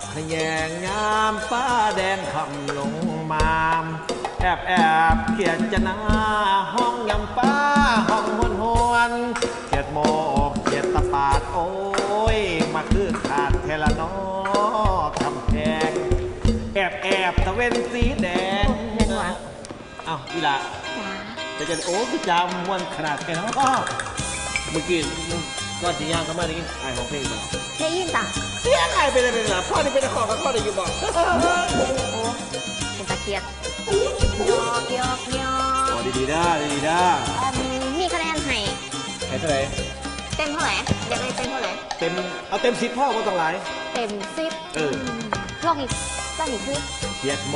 กขยงงามป้าแดงคำลงมามแอบแอบเขียดจะนาห้องยำป้าห้องหวนหวนเขียดโมกเขียดตะปาดโอ้ยมาคือขาดเทละนอคำแพงแอบแอบตะเวนสีแดงเห็นหวะอ้าอีหละจะจะโอ้คือจามวนขนาดแกเนาะเมื่อกี้ ก็สีย่างเข้ามาได้ยินไอายของเพลงมาได้ยินจ้ะเสียงไอายเป็นอะไรเป็นอะไรพ่อนี่เป็นนักร้องกับพ่อได้ยินบอกโอ้เป็นตะเกียบยอกยอกยอโอ้กดีๆได้ดีๆได้อืมมีคะแนนให้ให้เท่าไหร่เต็มเท่าไหร่อยากได้เต็มเท่าไหร่เต็มเอาเต็มสิบพ่อก็ต้องหลายเต็มสิบเออมลองอีกลองอีกคือเกียดโม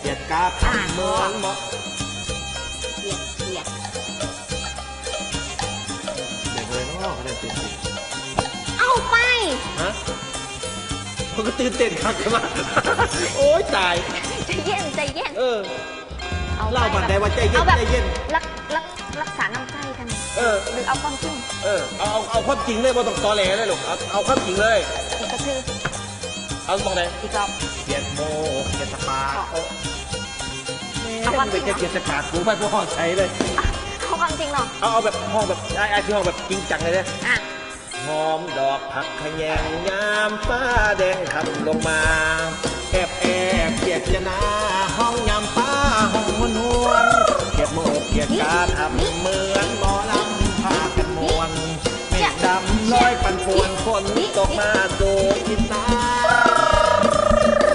เกียดกาอ่าทำเหมือนหมอเกียดเกียด ไป ฮะมันก็ตื่นเต้นครับใช่ไหมโอ้ยตาย ใจเย็นใจเย็น เออ เอาไปเล่าบัดใดว่าใจเย็นอาแบบใจเย็น รักรักรักษาน้ำใจกัน เออ หรือเอาความจริง เออ เอาเอาเอาความจริงเลยบ่ต้องตอแหลเลยลูกเอาเอาความจริงเลย อีกก็คือ เอาตรงไหนอีกรอบเกียดโมเกียดสปาเอาเอาความจริงเกียดสปากูไปพวกห้องใช้เลยอะเอาความจริงเหรอ เอาเอาแบบห้องแบบไอ้ไอ้ที่ห้องแบบจริงจังเลยเนี่ยอะ หอมดอกผักขยงยามฟ้าแดงขับลงมา แอบแอบเกียดจะนาห้องยามฟ้าห้องมวนหวนเกียดโมกเกียดกาทำเหมือนหมอลำพากันมวนเมฆดำลอยปันป่วนฝนตกมาสู่ทิศตา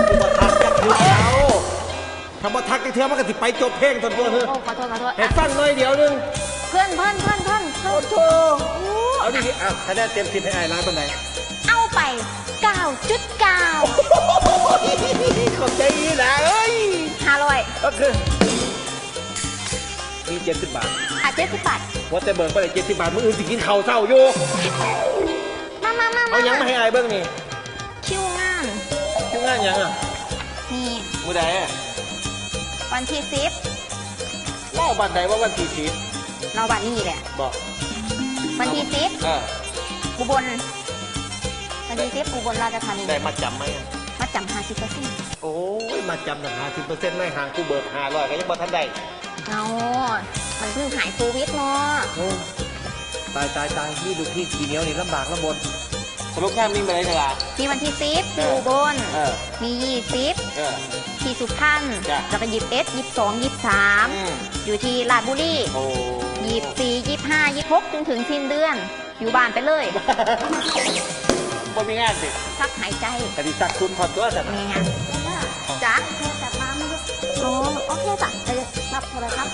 อุบัติทักจักคือเขาคำว่าทักที่เทือมันก็สิไปจบเพลงตอนตัวเธอโอ้ขอโทษขอโทษเห็นสั้นเลยเดี๋ยวนึงเพื่อนเพื่อนเพื่อนเพื่อนเพื่โอ้อนโห เอาดิๆอะคะแนนเต็มสิบให้ไอ้ร้านตอนไหนเอาไป 9.9 ขอบใจนะเอ้ย500ก็คือมีเจ็ดสิบบาทอะ70บาทว่าแต่เบิกไปเลยเจ็ดสิบบาทมึงอื่นสิกินข้าวเศร้าอยู่มามามาเอายังมาให้ไอ้เบิ้งนี่คิวงานคิวงานยังอะนี่มือใดอะวันที่เล่าบันใดว่าวันที่สิบ10เราบัตรนี่แหละบอก วันที่อ่า10อุบลวันที่10อุบลราชธานีได้มาจำไหมอะมาจำ50เปอร์เซ็นต์โอ้ยมาจำหนักหาสิบเปอร์เซ็นต์ไม่ห่างกูเบิกห้าร้อยก็ยังบ่ทันได้เอามันเพิ่งหายโควิดเนาะโอ้ตายตายตายนี่ดูพี่ขี่เหนียวนี่ลำบากลำบนสรุปแค่มิ่งไปเลยเถอะล่ะ มีวันที่10ที่อุบลเออ มี20เออ ที่สุพรรณจ้ะแล้วก็21 22อืม23อยู่ที่ราชบุรีโอ้ ยี่สี่ยี่ห้ายี่หกจนถึงสิ้นเดือน อยู่บ้านไปเลยบ่มีงานสิพักหายใจคดีสักคุณพอตัวสัตว์แม่งจ้ะโทรศัพท์มาไม่รู้โอ้โอเคจ้ะเออรับโทรศัพท์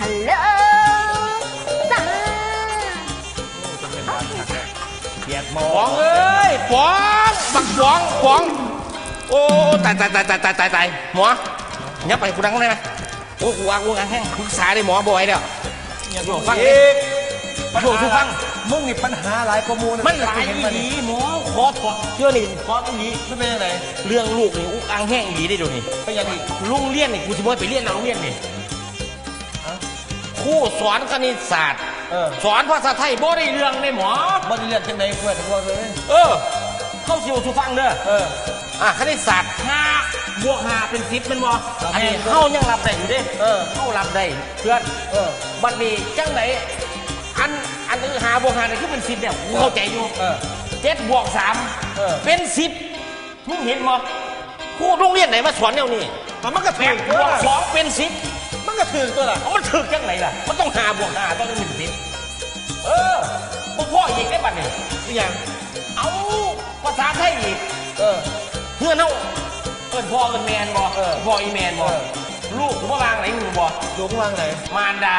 ฮัลโหลจ้าเกียดหมอฟองเอ้ยฟองบักฟองฟองโอ้ตายตายตายตายตายตายตายหมอยับไปกูดังเลยไหม โอ้กูวางกูวางแห้งปรึกษาได้หมอบ่อยเด้อโยฟังเอ๊ะโยทุกฟังมึงนี่ปัญหาหลายกว่าหมูะมันหลายเห็อีมัหลีหมอขอถอดเชื่อนี่ขอตรงนี้มันเป็นยังไงเรื่องลูกนี่อุกอังแห้งอีหลีได้ดูนี่เป็นยังไงลุงเรียนนี่กูจะบ่ไปเรียนนะโรงเรียนนี่ครูสอนคณิตศาสตร์ เออสอนภาษาไทยบ่ได้เรื่องเลยหมอบ่ได้เรียนจังได๋เพื่อนทั้งวันเลยเออ เข้าสิวสุฟังเด้อ เออ อะคณิตศาสตร์ห้า บวกห้าเป็นสิบเป็นบ่ครับอันนี้แม่นเข้ายังรับได้อยู่เด้เออเข้ารับได้เพื่อนเออบัดนี้จังไหนอันอันนี้หาบวกหานี่คือเป็นสิบเนี่ยกูเข้าใจอยู่เออเจ็ดบวกสามเออเป็นสิบมึงเห็นบ่ครูโรงเรียนไหนมาสอนแนวนี้มันก็แปถึดงบตัววกล่ะสองเป็นสิบมันก็ถึงตัวล่ะเอามันถึกจังไหนล่ะ มันต้องหาบวกหาต้องเป็นสิบเออบ่พ่ออีกได้บัดนี้นี่ยังเอาภาษาไทยอีก เออเพื่อนเอา เอินพ่อเอินแมนบอเออพ่ออีแมนบอเออ ลูกกูว่าวางไหนมึงบออยู่ข้างล่างไหน มารดา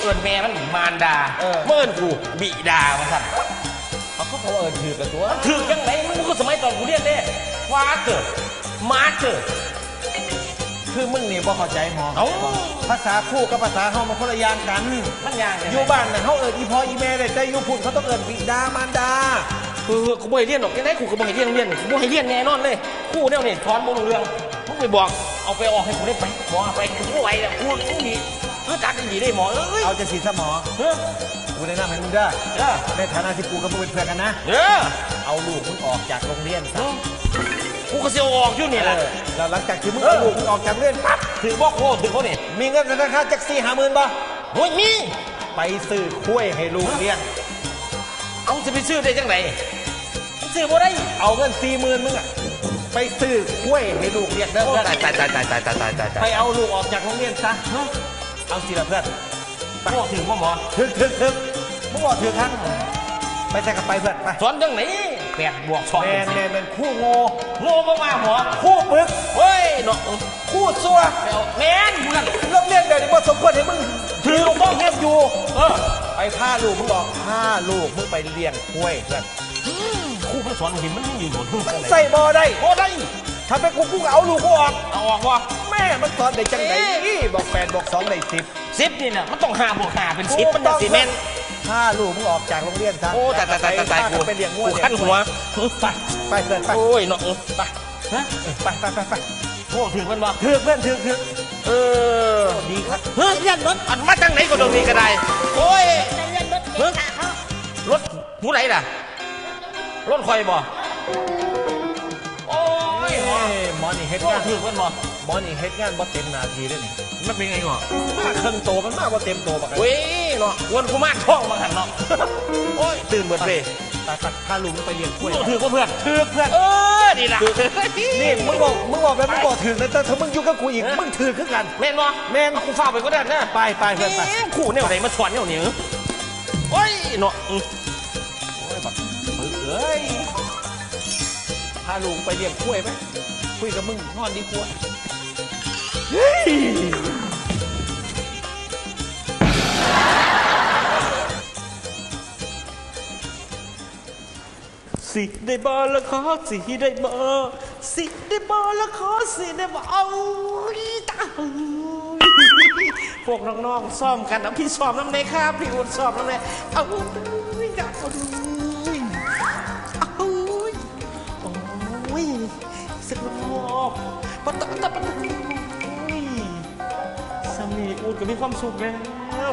เอินแม่มันมารดาเออ เมื่อนกูบิดามาสั่นเขาก็เขาเอิญถือกับตัวถือยังไงมึงก็สมัยตอนกูเรียนเด้ฟาเกิดมาเกิด คือมึงนี่บ่เข้าใจหมอเอ้า ภาษาคู่กับภาษาเฮามันคนละอย่างกัน มันยากจังอยู่บ้านน่ะเฮาเอิญอีพ่ออีแม่ได้แต่อยู่พุ่นเขาต้องเอิญบิดามารดา คือกูบ่ให้เรียนหรอกยังไงกูก็บ่ให้เรียนโรงเรียนกูบ่ให้เรียนแน่นอนเลยครู่เนี่ยนี่สอนบ่รู้เรื่องมึงไปบอกเอาไปออกให้กูได้ไปหมอเอาไปกูบ่ไหวแล้วกูมึงดีเออจัดดีได้หมอเอ้ยเอาจะสีสมอเฮ้ยกูแนะนำให้มึงได้เออในฐานะที่กูกับมึงเป็นเพื่อนกันนะเออเอาเอาลูกมึงออกจากโรงเรียนซะกูก็เสียวออกอยู่นี่แหละเออแล้วหลังจากที่มึงเอาลูกมึงออกจากโรงเรียนปั๊บถือบอกโคถือเขาเนี่ยมีเงินธนาคารจักสี่ห้าหมื่นบ่โอ้ยมีไปซื้อคุ้วยให้ลูกเลี้ยงเอาจะไปซื้อได้จังไหน ซื้อบ่ได้เอาเงินสี่หมื่นมึงอะไปซื้อคุ้วยให้ลูกเลี้ยงเด้อโอ้เพื่อนตายตายตายตายตายตายตายตายตาไปยเอาลูกออกจากโรงเรียนซะเอาสิละเพื่อนโอ้ถึงพ่อหมอถึกถึกถึกมึงบอกถึกครั้งไปใส่กับไปเพื่อนไปสอนจังไหนแปดบวกสองแมนแมนแมนคู่โง่โง่มากๆหมอคู่ปึกเฮ้ยเนาะคู่ซัวไปเอาแมนมึงนั่นโรงเรียนเดี๋ยวนี้บ่สมควรให้มึงถือลูกต้องเรียบอยู่เออไปพาลูกมึงออกพาลูกมึงไปเลี้ยงคุ้วยเพื่อน ครูเขาสอนเห็นมันอยู่หมดมันใส่บ่ได้โอ้ได้ ถ้าเป็นกูกูก็เอาลูกกูออกเอาออกวะแม่มันสอนได้จังไหนนี่บอกแปดบอกสองได้สิบสิบนี่น่ะมันต้องหาบวกหาเป็นสิบมันจะสิแมนพาลูกมึงออกจากโรงเรียนซะโอ้ตายตายตายตายตายพกูกันไปเลี้ยงงัวกูเลี้ยขั้นงหัวไปไปเพื่อนไปโอ้ยเนาะไปฮะไปไปไปไปโอ้ถึงมันบ่ถือเพื่อนถือถือเออดีครับเฮ้ยยันรถอันมาจังไหนก็ตรงนี้ก็ได้โอ้ยไปเลื่อนรถเก๋งค่ะเขารถหูไหนล่ะ รถคอยบ่โอ้ยหมอเอ้ยหมอนี่เฮ็ดโอ้งานถึงมันบ่หมอนี่เฮ็ดงานบ่เต็มหนาทีเลยนี่มันเป็นไงก่อนมาเครื่องโตมันมาบ่เต็มโตปะกันเว้ยเนาะวนกูมากท้องมาหันเนาะโอ้ยตื่นเบิดเลยไปไปพาลูกมึงไปเลี้ยงกล้วยต้องถือว่าเพื่อนถือเพื่อนเออดีละนี่มึงบอกมึงบอกแบบมึงบอกถือนะแต่ถ้ามึงอยู่กับกูอีกมึงถือคือกันแม่นบ่แม่นกูฝากไปก็ได้นะไปไปเพื่อนไปแม่งขู่เนี่ยไหนมาสอนเนี่ยเนี่ยโอ้ยเนาะ ยพาลูกไปเลี้ยงกล้วยไหมคุยกับมึงนอนดีกว่าเฮ้ยสิได้บอละขอสิได้บอสิได้บอละขอสิได้บอเอาตา พวกน้องๆซ้อมกันเอาพี่ซ้อมน้ำในครับพี่อุดซ้อมน้ำในเอาอยากเอาเอาโอ้ยสนุกปะตะปะตะปะตะโอ้ยสามีอุดก็มีความสุขแล้ว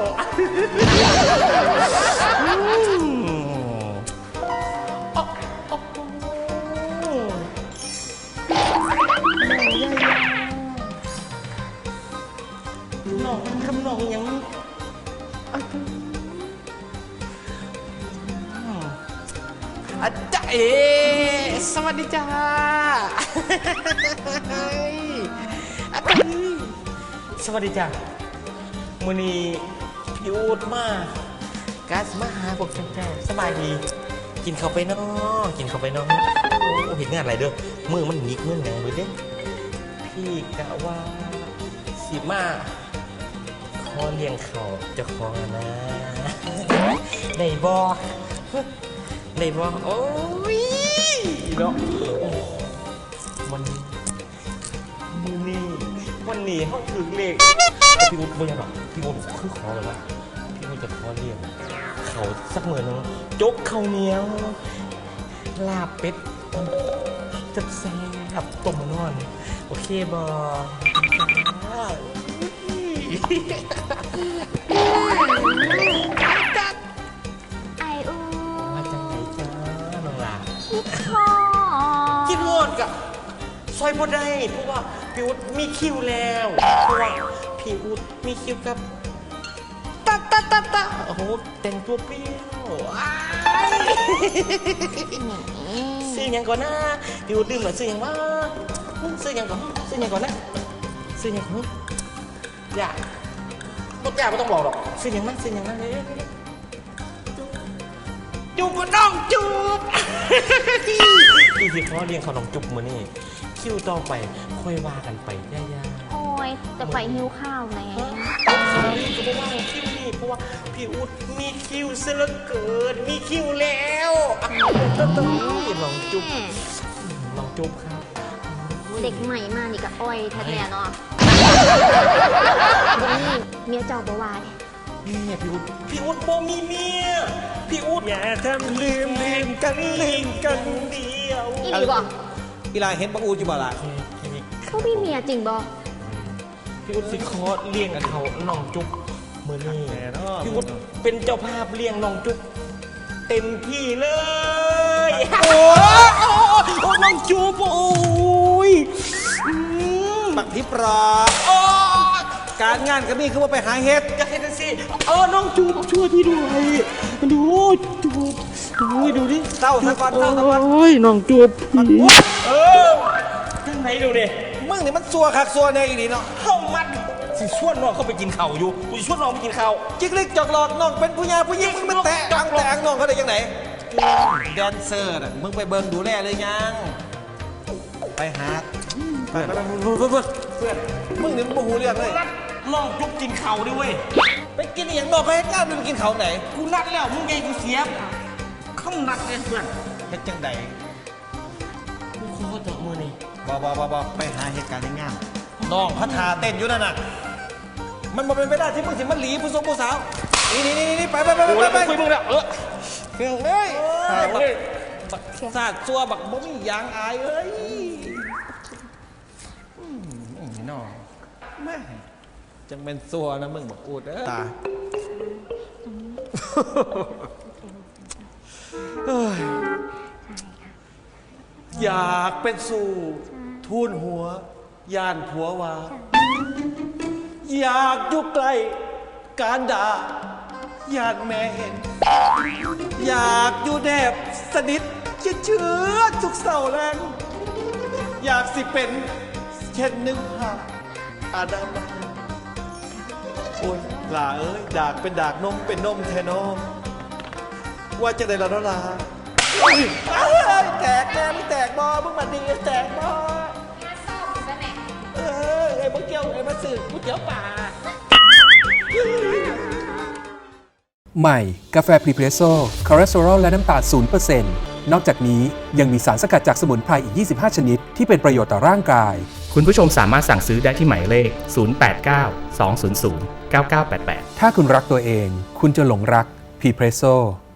เอ สวัสดีจ้าอาจารย์สวัสดีจ้ามือนี้พี่อูดมากัสมาหาพวกแฟนๆสบายดี กินเข้าไปเนาะกินเข้าไปเนาะโอ้เห็นงานอะไรเด้อมือมันหยิกมือหนังเลยเด้พี่กะว่าสิมาขอเลี้ยงเขาจะขอนะได้บอ ได้บอโอ้ยเนาะวันนี้นี่วันนี้เขาถึงเลขพี่อุ๊ดเบื่อหรอพี่อุ๊ดคือขอเลยว่าพี่อุ๊ดจะขอเลี้ยงเขาสักหมื่นนึงจกข้าวเหนียว ลาบเป็ดจับแซ่บต้มนอน โอเคบอไอ กะซอยพอได้เพราะว่าพี่วุฒมีคิวแล้วเพราะว่าพี่วุฒมีคิวกับตาตาตาตาโอ้โหแต่งตัวเปรี้ยวอ้ายซื้อหยังก่อนนะพี่วุฒดื่มหน่อยซื้อหยังวะซื้อหยังก่อนซื้อหยังก่อนนะซื้อหยังก่อนอย่าต้นยาไม่ต้องบอกหรอกซื้อหยังนะซื้อหยังนะเร็วๆ จูบกับน้องจูบพี่ที่เขาเรียงเขาน้องจุบมือนี่คิวต่อไปค่อยว่ากันไปย่าโอ้ยจะไปหิวข้าวไงๆเขาจะไปว่าคิวนี่เพราะว่าพี่อุดมีคิวเสียเหลือเกินมีคิวแล้วอะน้องจุบน้องจุบครับเด็กใหม่มานี่ก็อ้อยแท้ๆเนาะวันนี้เมียเจ้าบวาย เนี่ยพี่อุดพี่อุดโบมีเมียพี่อุดอย่าทำลืมลืมกันลืมกันเดียวอีหลีบอกอีลาเห็นปะอูอยู่บ่ล่ะเขามีเมียจริงบอพี่อุดสิคอเลี้ยงกับเขาน้องจุบมือนี่แหม่เนาะพี่วุฒิเป็นเจ้าภาพเลี้ยงน้องจุ๊บเต็มที่เลยโอ้ยโอ้ยโอ้ยน้องจูบโอ้ยอืมบักทิปรอโอ้ยการงานก็มีคือว่าไปหาเฮ็ดอยาก เห็นสิเออน้องจูบช่วยพี่ด้วยดูจูบดูดูดิเต้าสะก่อนเต้าสะก่อนโอ้ยน้องจูบพี่เออข้างในดูดิมึงนี่มันซัวคักซัวแน่อีนี่เนาะเข้ามันสิชวนน้องเข้าไปกินข้าวอยู่กูสิชวนน้องไปกินข้าวจิกลิกจอกหลอกน้องเป็นผู้หญิงผู้หญิงมึงมันแตะอังแตะอังน้องเขาได้ยังไงแดนเซอร์น่ะมึงไปเบิ่งดูแลเลยยังไปหาไปไปไปเพื่อนเพื่อนเพื่อนมึงนี่มึงโมโหเรื่องเลยนัดน้องจุ๊บกินข้าวด้วยเว้ย ไปกินอหย่างบอกเขาให้งานมึงไปกินเขาไหนกูนัดแล้วมึงไงกูเสียข้านัดเลยเพื่อนเฮ็ดจังใดกูขอตัวมือนี่บอบอบอบอไปหาเหตุการณ์ในงานน้องพัฒนาเต้นอยู่นั่นน่ะมันบ่เป็นไปได้ที่มึงสิมันหลีผู้ทรงผู้สาวนี่นี่นี่นี่ไปไปไปกูไปแล้วไปไปคุยมึงแล้วเออเฮ้ยเฮ้ยบักบักซาดซัวบักบ่มียางอายเอ้ย จังเป็นซัวนะมึงบอกอูดเอ้ยตาเฮ้ยอยากเป็นสู่ทูนหัวย่านผัววาอยากอยู่ใกล้การด่าย่านแม่เห็น อยากอยู่แนบสนิทเชื่อเชื่อทุกเสาแรง อยากสิเป็นเช่นหนึ่งหาอาดามา โอ้ยลาเอ้ยดากเป็นดากนมเป็นนมแทนมว่าจะได้ละเนาะลาอุ้ยเอ้ยแตกแน่มึงแตกบอมึงมาดีแตกบอเออไอ้บักเกียวไอ้บักสื่อกูเจียวป่าใหม่ กาแฟพรีเพรสโซ่คอเลสเตอรอลและน้ำตาล0%นนอกจากนี้ยังมีสารสกัดจากสมุนไพรอีก 25 ชนิด ที่เป็นประโยชน์ต่อร่างกาย คุณผู้ชมสามารถสั่งซื้อได้ที่หมายเลข 089 200 9988 ถ้าคุณรักตัวเอง คุณจะหลงรักพรีเพรสโซ